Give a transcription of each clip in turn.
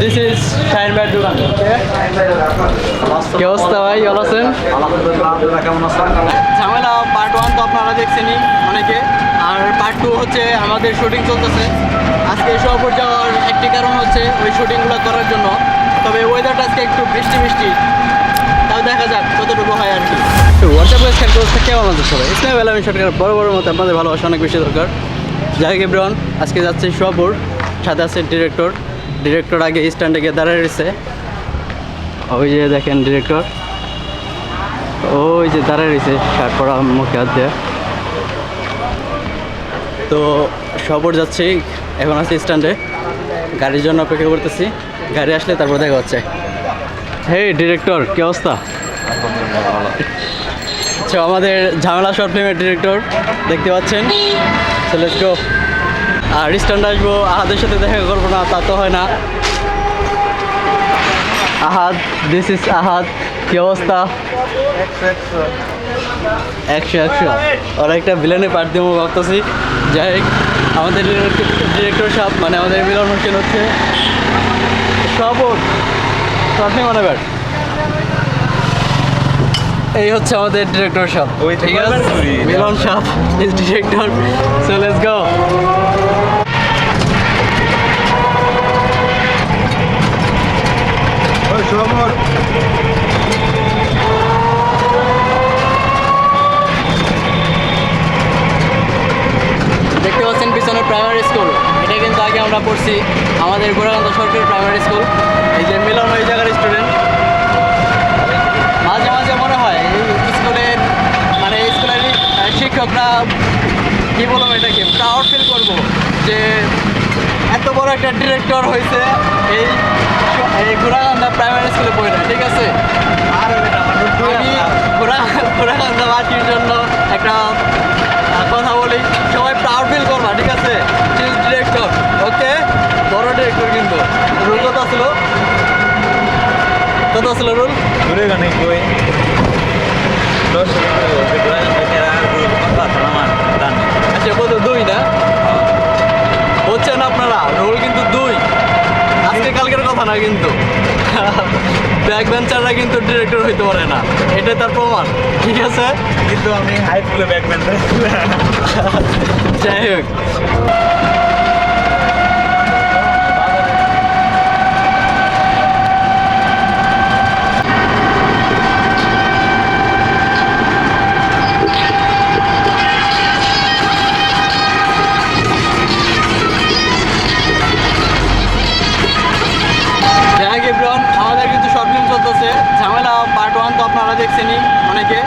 This is Shahin ভাইয়ের দোকান কি অবস্থা ভাই? ভালো আছেন? ঝামেলা পার্ট ওয়ান তো আপনারা দেখছেনই অনেকে। আর পার্ট টু হচ্ছে আমাদের শুটিং চলতেছে। আজকে শহর যাওয়ার একটি কারণ হচ্ছে ওই শুটিংগুলো করার জন্য। তবে ওয়েদারটা আজকে একটু বৃষ্টি বৃষ্টি। তাও দেখা যাক কতটুকু হয় আর কি। হোয়াটসঅ্যাপ গাইজ খেয়াল করতে কেমন আমাদের সবাই? ইসলাম আলমী সরকার বড় বড় মতো আপনাদের ভালোবাসা অনেক বেশি দরকার। যাই এব্রন আজকে যাচ্ছে শহর সাথে আছে ডিরেক্টর ডিরেক্টর আগে স্ট্যান্ডে গিয়ে দাঁড়িয়ে রয়েছে। ওই যে দেখেন ডিরেক্টর ওই যে দাঁড়ায় রয়েছে শার্ট পরা মুখে হাত দিয়ে। তো সবর যাচ্ছি, এখন আছি স্ট্যান্ডে গাড়ির জন্য অপেক্ষা করতেছি। গাড়ি আসলে তারপর দেখা হচ্ছে। হে ডিরেক্টর কি অবস্থা? আচ্ছা আমাদের ঝামেলা শর্ট ফিল্মের ডিরেক্টর দেখতে পাচ্ছেন। লেটস গো আর স্ট্যান্ডে আসব আহাদের সাথে দেখা করব না তা তো হয় না। আহাদ দিস ইজ আহাদ কি অবস্থা? একশো একশো। ওরা একটা ভিলেনে পার্ট দেবো ভাবতেছি। যাই হোক, আমাদের ডিরেক্টর সাহেব মানে আমাদের মিলন হোসেন হচ্ছে সবর আপনি মনে কর এই হচ্ছে আমাদের ডিরেক্টর সাহেব। ওই ঠিক আছে? মিলন সাহেব is director so let's go আমরা পড়ছি আমাদের গোড়াকান্ত সরকারি প্রাইমারি স্কুল এই যে মিলন ওই জায়গার স্টুডেন্ট মাঝে মাঝে মনে হয় এই স্কুলের মানে এই স্কুলের শিক্ষকরা কী বলব এটাকে প্রাউড ফিল করব যে এত বড় একটা ডিরেক্টর হয়েছে এই এই গোড়াকান্দা প্রাইমারি স্কুলে পড়ে ঠিক আছে? আর আমি ঘোরা ঘোরাকান্দাবাসীর জন্য একটা কথা বলি সবাই প্রাউড ফিল করবা ঠিক আছে ডিরেক্টর ওকে বড় ডিরেক্টর কিন্তু রুল কত আসলো কত আসলো রুল? দূরে গানে কই দশ আচ্ছা কত? দুই না? হচ্ছেন আপনারা? রোল কিন্তু দুই। আজকে কালকের কথা না কিন্তু। ব্যাক বেঞ্চাররা কিন্তু ডিরেক্টর হইতে পারে না। এটাই তার প্রমাণ। ঠিক আছে? কিন্তু আমি হাই স্কুলে ব্যাকম্যান যাই হোক। চলতেছে ঝামেলা পার্ট ওয়ান তো আপনারা দেখছেনই অনেকে।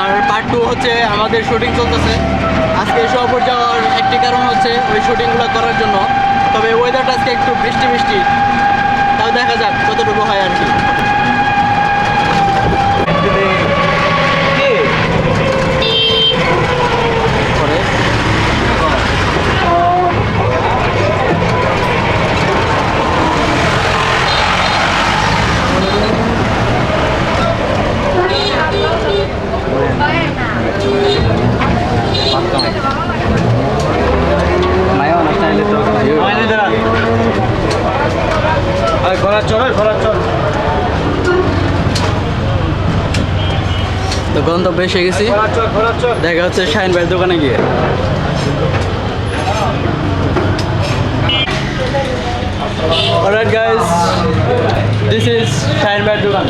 আর পার্ট টু হচ্ছে আমাদের শুটিং চলতেছে। আজকে শহর যাওয়ার একটি কারণ হচ্ছে ওই শুটিংগুলো করার জন্য। তবে ওয়েদারটা আজকে একটু বৃষ্টি বৃষ্টি। তাও দেখা যাক কতটুকু হয় আর কি। তো গন্তব্যে এসে গেছি। দেখা হচ্ছে শাহিন ভাইয়ের দোকানে গিয়ে। Alright guys, this is Shahin ভাইয়ের দোকান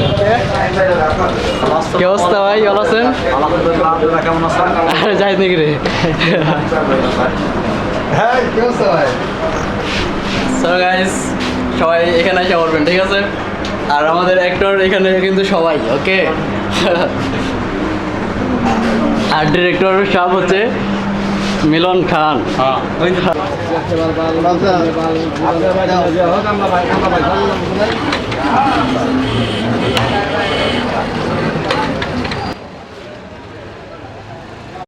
কি অবস্থা ভাই? ভালো আছেন? আছেন আরে যাই নাকি রে। হ্যাঁ কি অবস্থা ভাই? সো গাইস সবাই এখানে এসে পড়বেন ঠিক আছে? আর আমাদের অ্যাক্টর এখানে কিন্তু সবাই ওকে আর ডিরেক্টর সব হচ্ছে মিলন খান। হ্যাঁ।